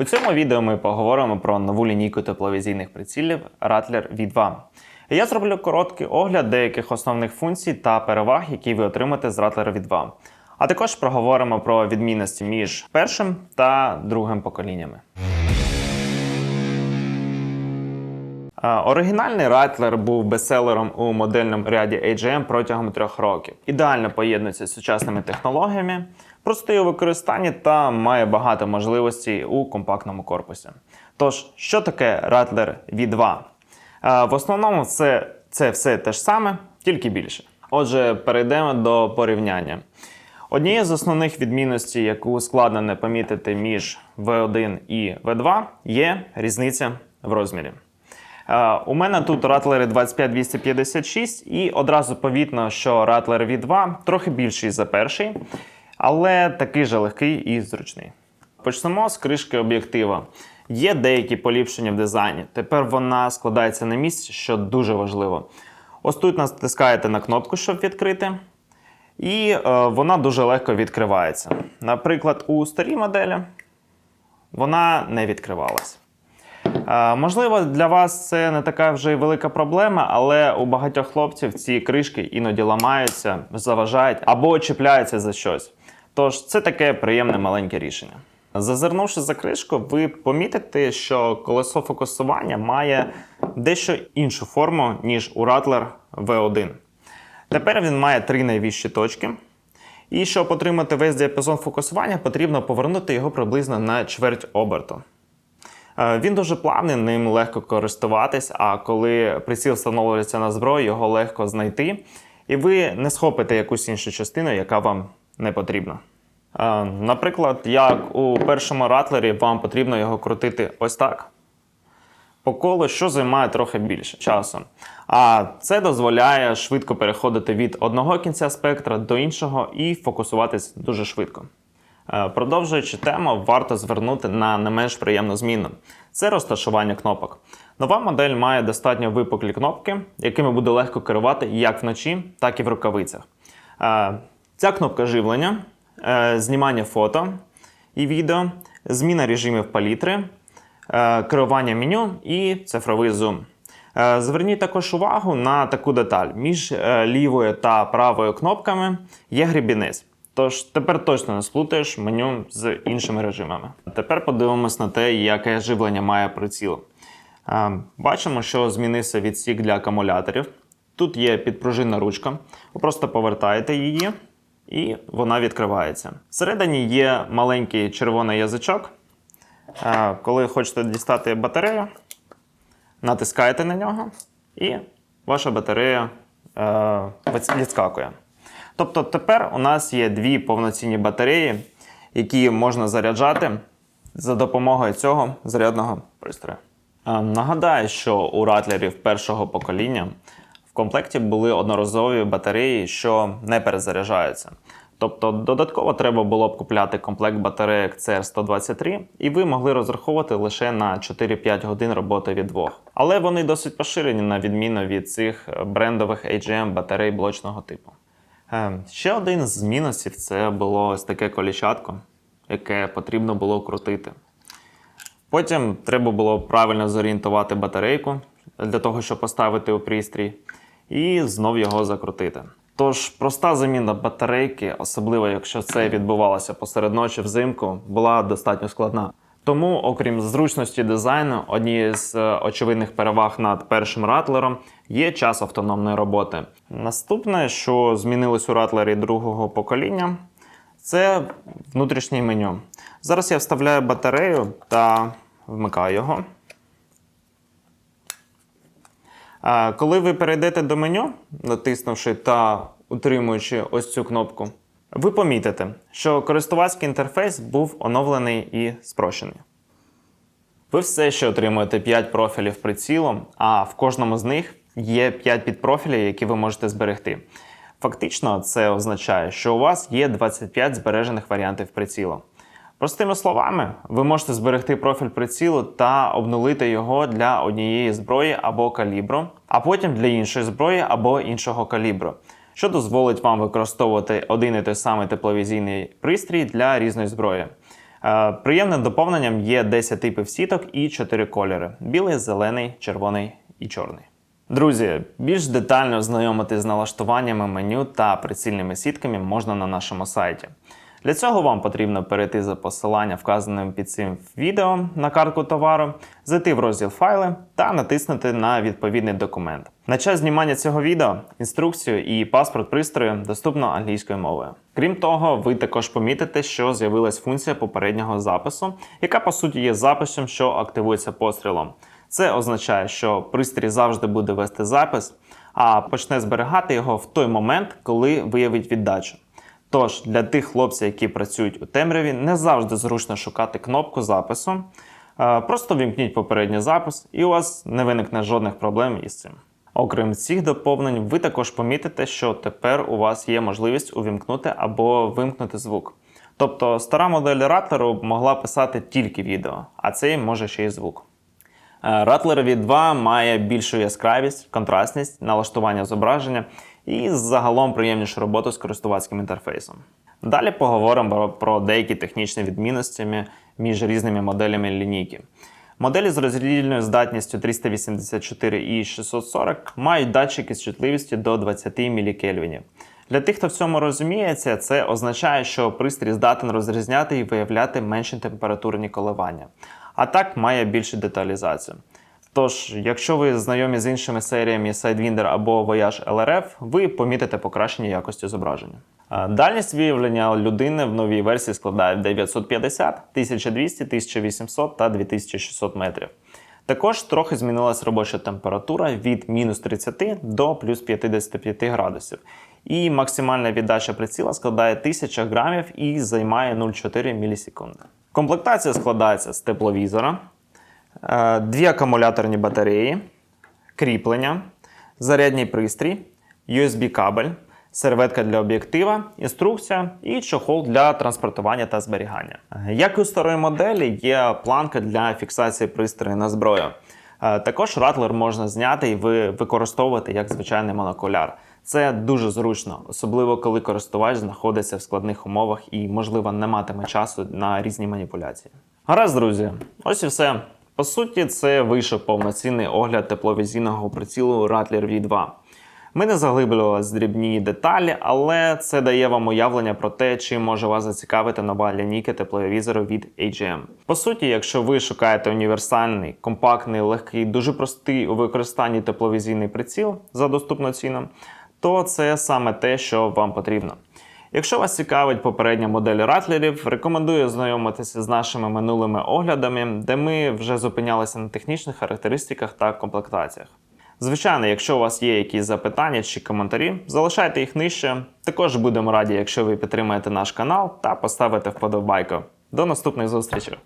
У цьому відео ми поговоримо про нову лінійку тепловізійних прицілів Rattler V2. Я зроблю короткий огляд деяких основних функцій та переваг, які ви отримаєте з Rattler V2. А також проговоримо про відмінності між першим та другим поколіннями. Оригінальний Rattler був бестселером у модельному ряді AGM протягом трьох років. Ідеально поєднується з сучасними технологіями, простий у використанні та має багато можливостей у компактному корпусі. Тож, що таке Rattler V2? Е, В основному це, це все те ж саме, тільки більше. Отже, перейдемо до порівняння. Однією з основних відмінностей, яку складно не помітити між V1 і V2, є різниця в розмірі. Е, У мене тут Rattler 25256, і одразу повітно, що Rattler V2 трохи більший за перший, але такий же легкий і зручний. Почнемо з кришки об'єктива. Є деякі поліпшення в дизайні. Тепер вона складається на місці, що дуже важливо. Ось тут натискаєте на кнопку, щоб відкрити, і е, вона дуже легко відкривається. Наприклад, у старій моделі вона не відкривалась. Е, Можливо, для вас це не така вже й велика проблема, але у багатьох хлопців ці кришки іноді ламаються, заважають або чіпляються за щось. Тож це таке приємне маленьке рішення. Зазирнувши за кришку, ви помітите, що колесо фокусування має дещо іншу форму, ніж у Rattler V1. Тепер він має три найвищі точки. І щоб отримати весь діапазон фокусування, потрібно повернути його приблизно на чверть оберту. Е, Він дуже плавний, ним легко користуватись, а коли приціл встановлюється на зброю, його легко знайти, і ви не схопите якусь іншу частину, яка вам не потрібна. Е, Наприклад, як у першому ратлері вам потрібно його крутити ось так. По колу, що займає трохи більше часу. А це дозволяє швидко переходити від одного кінця спектра до іншого і фокусуватись дуже швидко. Е, Продовжуючи тему, варто звернути на не менш приємну зміну. Це розташування кнопок. Нова модель має достатньо випуклі кнопки, якими буде легко керувати як вночі, так і в рукавицях. Ця кнопка живлення, е, знімання фото і відео, зміна режимів палітри, е, керування меню і цифровий зум. Е, Зверніть також увагу на таку деталь: між лівою та правою кнопками є грібінець. Тож тепер точно не сплутаєш меню з іншими режимами. Тепер подивимось на те, яке живлення має приціл. Бачимо, що змінився відсік для акумуляторів. Тут є підпружинна ручка. Ви просто повертаєте її, і вона відкривається. Всередині є маленький червоний язичок. Е, Коли хочете дістати батарею, натискаєте на нього, і ваша батарея е, відскакує. Тобто тепер у нас є дві повноцінні батареї, які можна заряджати за допомогою цього зарядного пристрою. Е, Нагадаю, що у ратлерів першого покоління комплекті були одноразові батареї, що не перезаряджаються. Тобто додатково треба було б купляти комплект батареїк CR123, і ви могли розраховувати лише на 4-5 годин роботи від двох. Але вони досить поширені на відміну від цих брендових AGM батарей блочного типу. Е, Ще один з мінусів це було ось таке коліщатко, яке потрібно було крутити. Потім треба було правильно зорієнтувати батарейку для того, щоб поставити у пристрій, і знов його закрутити. Тож проста заміна батарейки, особливо якщо це відбувалося посеред ночі взимку, була достатньо складна. Тому, окрім зручності дизайну, однією з е, очевидних переваг над першим ратлером є час автономної роботи. Наступне, що змінилось у ратлері другого покоління, це внутрішнє меню. Зараз я вставляю батарею та вмикаю його. А Коли ви перейдете до меню, натиснувши та утримуючи ось цю кнопку, ви помітите, що користувацький інтерфейс був оновлений і спрощений. Ви все ще отримуєте 5 профілів прицілу, а в кожному з них є 5 підпрофілів, які ви можете зберегти. Фактично, це означає, що у вас є 25 збережених варіантів прицілу. Простими словами, ви можете зберегти профіль прицілу та обнулити його для однієї зброї або калібру, а потім для іншої зброї або іншого калібру, що дозволить вам використовувати один і той самий тепловізійний пристрій для різної зброї. Е, Приємним доповненням є 10 типів сіток і 4 кольори: білий, зелений, червоний і чорний. Друзі, більш детально ознайомитись з налаштуваннями меню та прицільними сітками можна на нашому сайті. Для цього вам потрібно перейти за посиланням, вказаним під цим відео на картку товару, зайти в розділ файли та натиснути на відповідний документ. На час знімання цього відео інструкцію і паспорт пристрою доступно англійською мовою. Крім того, ви також помітите, що з'явилась функція попереднього запису, яка по суті є записом, що активується пострілом. Це означає, що пристрій завжди буде вести запис, а почне зберігати його в той момент, коли виявить віддачу. Тож для тих хлопців, які працюють у темряві, не завжди зручно шукати кнопку запису. Е, Просто вімкніть попередній запис, і у вас не виникне жодних проблем із цим. Окрім цих доповнень, ви також помітите, що тепер у вас є можливість увімкнути або вимкнути звук. Тобто стара модель ратлеру могла писати тільки відео, а цей може ще й звук. Rattler V2 має більшу яскравість, контрастність, налаштування зображення і загалом приємнішу роботу з користувацьким інтерфейсом. Далі поговоримо про- деякі технічні відмінності між різними моделями лінійки. Моделі з роздільною здатністю 384 і 640 мають датчики з чутливістю до 20 мілікельвінів. Для тих, хто в цьому розуміється, це означає, що пристрій здатен розрізняти і виявляти менші температурні коливання, а так має більшу деталізацію. Тож, якщо ви знайомі з іншими серіями Sidewinder або Voyage LRF, ви помітите покращення якості зображення. Дальність виявлення людини в новій версії складає 950, 1200, 1800 та 2600 метрів. Також трохи змінилась робоча температура від мінус 30 до плюс 55 градусів. І максимальна віддача приціла складає 1000 грамів і займає 0,4 мілісекунди. Комплектація складається з тепловізора, дві акумуляторні батареї, кріплення, зарядний пристрій, USB-кабель, серветка для об'єктива, інструкція і чохол для транспортування та зберігання. Е, Як і у старої моделі, є планка для фіксації пристрою на зброю. Е, Також ратлер можна зняти і використовувати як звичайний монокуляр. Це дуже зручно, особливо коли користувач знаходиться в складних умовах і, можливо, не матиме часу на різні маніпуляції. Гаразд, друзі, ось і все. По суті, це вийшов повноцінний огляд тепловізійного прицілу Rattler V2. Ми не заглиблювалися дрібні деталі, але це дає вам уявлення про те, чим може вас зацікавити нова лінійка тепловізору від AGM. По суті, якщо ви шукаєте універсальний, компактний, легкий, дуже простий у використанні тепловізійний приціл за доступну ціну, то це саме те, що вам потрібно. Якщо вас цікавить попередня модель ратлерів, рекомендую знайомитися з нашими минулими оглядами, де ми вже зупинялися на технічних характеристиках та комплектаціях. Звичайно, якщо у вас є якісь запитання чи коментарі, залишайте їх нижче. Також будемо раді, якщо ви підтримаєте наш канал та поставите вподобайку. До наступних зустрічей!